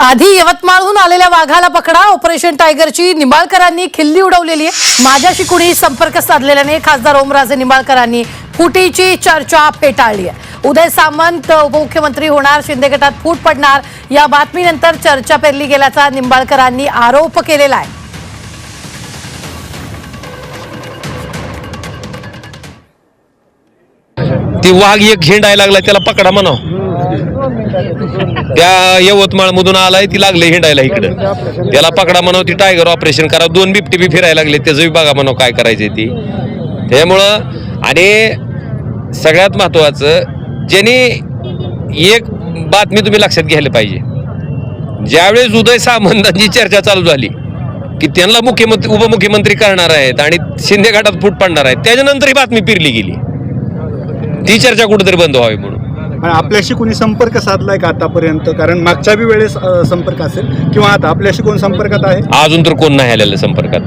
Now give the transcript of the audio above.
आधी यवतमाळहून आलेल्या वाघाला पकडा. ऑपरेशन टायगरची निंबाळकरांनी खिल्ली उडवलेली आहे. माझ्याशी कुणी संपर्क साधलेला नाही. खासदार ओमराजे निंबाळकरांनी फुटीची चर्चा फेटाळली आहे. उदय सामंत उपमुख्यमंत्री होणार शिंदे गटात फूट पडणार. या बातमीनंतर चर्चा पेरली गेल्याचा निंबाळकरांनी आरोप केलेला आहे. ती वाघ एक हिंडायला लागला त्याला पकडा म्हणाव. त्या यवतमाळ मधून आलाय ती लागले हिंडायला इकडं. त्याला पकडा म्हणाव ती टायगर ऑपरेशन करा दोन बिबटी बी फिरायला लागले त्याचं विभागा बघा म्हणाव काय करायचंय ती. त्यामुळं आणि सगळ्यात महत्वाचं ज्यांनी एक बातमी तुम्ही लक्षात घ्यायला पाहिजे. ज्यावेळेस उदय सामंतांची चर्चा चालू झाली की त्यांना मुख्यमंत्री उपमुख्यमंत्री करणार आहेत आणि शिंदे घाटात फूट पाडणार आहेत त्याच्यानंतर ही बातमी पिरली गेली. ती चर्चा कुठेतरी बंद व्हावी म्हणून. आपल्याशी कोणी संपर्क साधलाय का आतापर्यंत? कारण मागच्या बी वेळेस अ, संपर्क असेल. किंवा आता आपल्याशी कोण संपर्कात आहे? अजून तर कोण नाही आलेलं संपर्कात.